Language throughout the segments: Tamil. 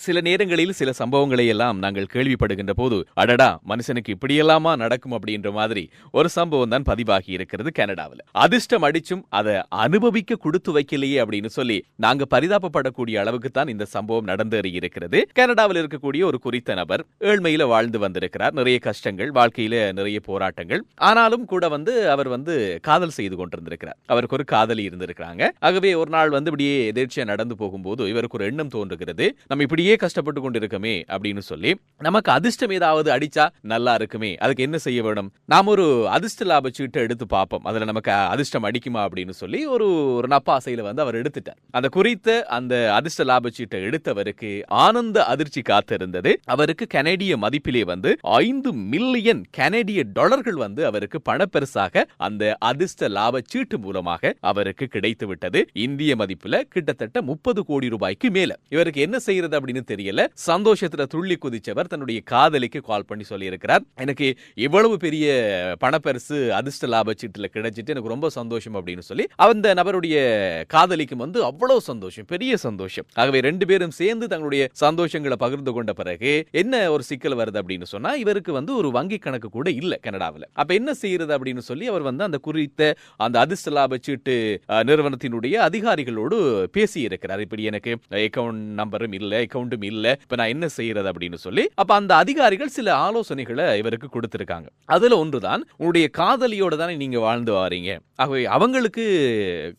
சில நேரங்களில் சில சம்பவங்களை எல்லாம் நாங்கள் கேள்விப்படுகின்ற போது அடடா மனுஷனுக்கு இப்படியெல்லாமா நடக்கும் அப்படின்ற மாதிரி ஒரு சம்பவம் தான் பதிவாகி இருக்கிறது கனடாவில். அதிர்ஷ்டம் அடிச்சும் அதை அனுபவிக்க கொடுத்து வைக்கலையே அப்படின்னு சொல்லி நாங்க பரிதாபப்படக்கூடிய அளவுக்கு தான் இந்த சம்பவம் நடந்தேறி இருக்கிறது. கனடாவில் இருக்கக்கூடிய ஒரு குறித்த நபர் ஏழ்மையில வாழ்ந்து வந்திருக்கிறார். நிறைய கஷ்டங்கள் வாழ்க்கையில நிறைய போராட்டங்கள். ஆனாலும் கூட வந்து அவர் வந்து காதல் செய்து கொண்டிருந்திருக்கிறார். அவருக்கு ஒரு காதலி இருந்திருக்கிறாங்க. ஆகவே ஒரு நாள் வந்து இப்படியே எதிர்ச்சியா நடந்து போகும்போது இவருக்கு ஒரு எண்ணம் தோன்றுகிறது. நம்ம இப்படி இப்படியே கஷ்டப்பட்டு கொண்டிருக்கமே அப்படின்னு சொல்லி நமக்கு அதிர்ஷ்டம் ஏதாவது அடிச்சா நல்லா இருக்குமே. அதுக்கு என்ன செய்ய வேணும்? நாம் ஒரு அதிர்ஷ்ட லாப சீட்டை எடுத்து பார்ப்போம். அதில் நமக்கு அதிர்ஷ்டம் அடிக்குமா அப்படின்னு சொல்லி ஒரு ஒரு நப்பாசையில் வந்து அவர் எடுத்துட்டார். அந்த குறித்த அந்த அதிர்ஷ்ட லாப சீட்டை எடுத்தவருக்கு ஆனந்த அதிர்ச்சி காத்திருந்தது. அவருக்கு கனடிய மதிப்பிலே வந்து ஐந்து மில்லியன் கனடிய டாலர்கள் வந்து அவருக்கு பணப்பெருசாக அந்த அதிர்ஷ்ட லாப சீட்டு மூலமாக அவருக்கு கிடைத்து விட்டது இந்திய மதிப்பில் கிட்டத்தட்ட முப்பது கோடி ரூபாய்க்கு மேல. இவருக்கு என்ன செய்யறது அப்படின்னு தெரியல. சந்தோஷத்துல துள்ளி குதிச்சவர் தன்னுடைய காதலிக்கு கால் பண்ணி சொல்லி இருக்கிறார் எனக்கு இவ்வளவு பெரிய பணப்பரிசு அதிர்ஷ்ட லாப சீட்டுல கிடைச்சிட்டு எனக்கு ரொம்ப சந்தோஷம் அப்படின்னு சொல்லி அந்த நபருடைய காதலிக்கும் வந்து அவ்வளவு சந்தோஷம் பெரிய சந்தோஷம். ஆகவே ரெண்டு பேரும் சேர்ந்து தங்களுடைய சந்தோஷங்களை பகிர்ந்து கொண்ட பிறகு என்ன ஒரு சிக்கல் வருது அப்படின்னு சொன்னா இவருக்கு வந்து ஒரு வங்கி கணக்கு கூட இல்ல கனடாவில். அப்ப என்ன செய்யறது அப்படின்னு சொல்லி அவர் வந்து அந்த குறித்த அந்த அதிர்ஷ்ட லாப சீட்டு நிறுவனத்தினுடைய அதிகாரிகளோடு பேசி இருக்கிறார் இப்படி எனக்கு அக்கவுண்ட் நம்பரும் இல்ல அக்கவுண்டும் இல்லை. இப்ப நான் என்ன செய்யறது அப்படின்னு சொல்லி அப்ப அந்த அதிகாரிகள் சில ஆலோசனைகளை இவருக்கு கொடுத்திருக்காங்க. அதுல ஒன்றுதான் உன்னுடைய காதலியோட தானே நீங்க வாழ்ந்து வாரீங்க. ஆகவே அவங்களுக்கு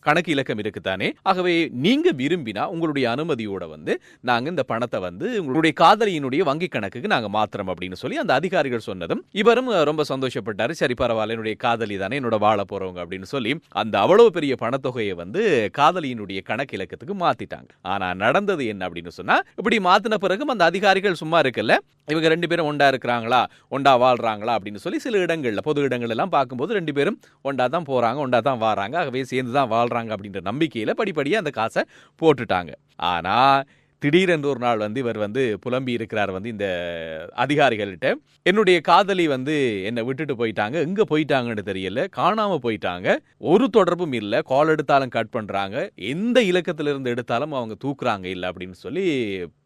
கணக்கு இலக்கம் இருக்குதானே? ஆகவே நீங்க விரும்பினா உங்களுடைய அனுமதியோட வந்து நாங்க இந்த பணத்தை வந்து உங்களுடைய காதலியினுடைய வங்கி கணக்குக்கு நாங்க மாத்திரம் அப்படின்னு சொல்லி அந்த அதிகாரிகள் சொன்னதும் இவரும் ரொம்ப சந்தோஷப்பட்டாரு. சரி பரவாயில்ல என்னுடைய காதலி தானே என்னோட வாழ போறவங்க அப்படின்னு சொல்லி அந்த அவ்வளவு பெரிய பணத்தொகையை வந்து காதலியினுடைய கணக்கு இலக்கத்துக்கு மாத்திட்டாங்க. ஆனா நடந்தது என்ன அப்படின்னு சொன்னா இப்படி மாத்தின பிறகும் அந்த அதிகாரிகள் சும்மா இருக்குல்ல இவங்க ரெண்டு பேரும் ஒண்டா இருக்கிறாங்களா? ஒண்டா வாழ்றாங்களா? அப்படின்னு சொல்லி சில இடங்கள்ல பொது இடங்கள் எல்லாம் பார்க்கும்போது ரெண்டு பேரும் ஒண்டா தான் போறாங்க ஒண்டா தான் வாராங்க ஆகவே சேர்ந்து தான் வாழ்றாங்க அப்படின்ற நம்பிக்கையில படிப்படியாக அந்த காசை போட்டுட்டாங்க. ஆனா திடீரென்று ஒரு நாள் வந்து இவர் வந்து புலம்பி இருக்கிறார் வந்து இந்த அதிகாரிகள்கிட்ட. என்னுடைய காதலி வந்து என்னை விட்டுட்டு போயிட்டாங்க. எங்க போயிட்டாங்கன்னு தெரியல. காணாம போயிட்டாங்க. ஒரு தொடர்பும் இல்லை. கால் எடுத்தாலும் கட் பண்றாங்க. எந்த இலக்கத்திலிருந்து எடுத்தாலும் அவங்க தூக்குறாங்க இல்லை அப்படின்னு சொல்லி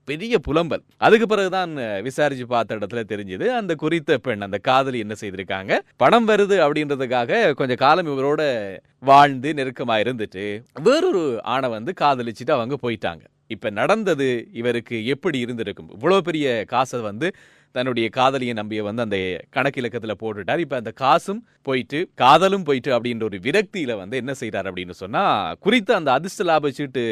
பெரிய புலம்பல். அதுக்கு பிறகுதான் விசாரிச்சு பார்த்த இடத்துல தெரிஞ்சது. அந்த குறித்த பெண் அந்த காதலி என்ன செய்திருக்காங்க? பணம் வருது அப்படின்றதுக்காக கொஞ்சம் காலம் இவரோட வாழ்ந்து நெருக்கமா இருந்துட்டு வேறொரு ஆணை வந்து காதலிச்சுட்டு அவங்க போயிட்டாங்க. இப்ப நடந்தது இவருக்கு எப்படி இருந்திருக்கும்? இவ்வளவு பெரிய காசை வந்து தன்னுடைய காதலியை நம்பிய வந்து அந்த கணக்கு இலக்கத்தில் போட்டுட்டார். இப்போ அந்த காசும் போயிட்டு காதலும் போயிட்டு அப்படின்ற ஒரு விரக்தியில் வந்து என்ன செய்கிறார் அப்படின்னு சொன்னால் குறித்த அந்த அதிர்ஷ்ட லாப சீட்டு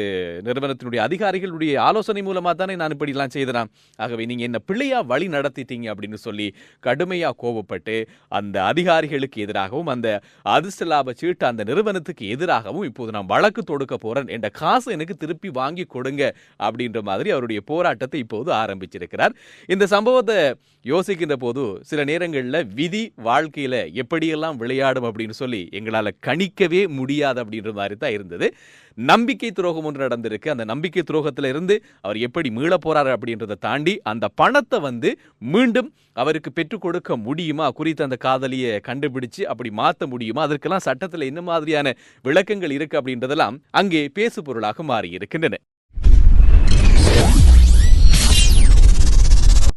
நிறுவனத்தினுடைய அதிகாரிகளுடைய ஆலோசனை மூலமாக தானே நான் இப்படிலாம் எல்லாம் செய்தேன் ஆகவே நீங்கள் என்ன பிள்ளையாக வழி நடத்திட்டீங்க அப்படின்னு சொல்லி கடுமையாக கோபப்பட்டு அந்த அதிகாரிகளுக்கு எதிராகவும் அந்த அதிர்ஷ்ட லாப சீட்டு அந்த நிறுவனத்துக்கு எதிராகவும் இப்போது நான் வழக்கு தொடுக்க போகிறேன் என்ற காசு எனக்கு திருப்பி வாங்கி கொடுங்க அப்படின்ற மாதிரி அவருடைய போராட்டத்தை இப்போது ஆரம்பிச்சிருக்கிறார். இந்த சம்பவத்தை யோசிக்கின்ற போது சில நேரங்களில் விதி வாழ்க்கையில எப்படியெல்லாம் விளையாடும் அப்படின்னு சொல்லி எங்களால கணிக்கவே முடியாது அப்படின்ற மாதிரி தான் இருந்தது. நம்பிக்கை துரோகம் ஒன்று நடந்திருக்கு. அந்த நம்பிக்கை துரோகத்துல இருந்து அவர் எப்படி மீள போறாரு அப்படின்றத தாண்டி அந்த பணத்தை வந்து மீண்டும் அவருக்கு பெற்றுக் கொடுக்க முடியுமா? குறித்த அந்த காதலியை கண்டுபிடிச்சு அப்படி மாத்த முடியுமா? அதற்கெல்லாம் சட்டத்துல என்ன மாதிரியான விளக்கங்கள் இருக்கு அப்படின்றதெல்லாம் அங்கே பேசு பொருளாக மாறி இருக்கின்றன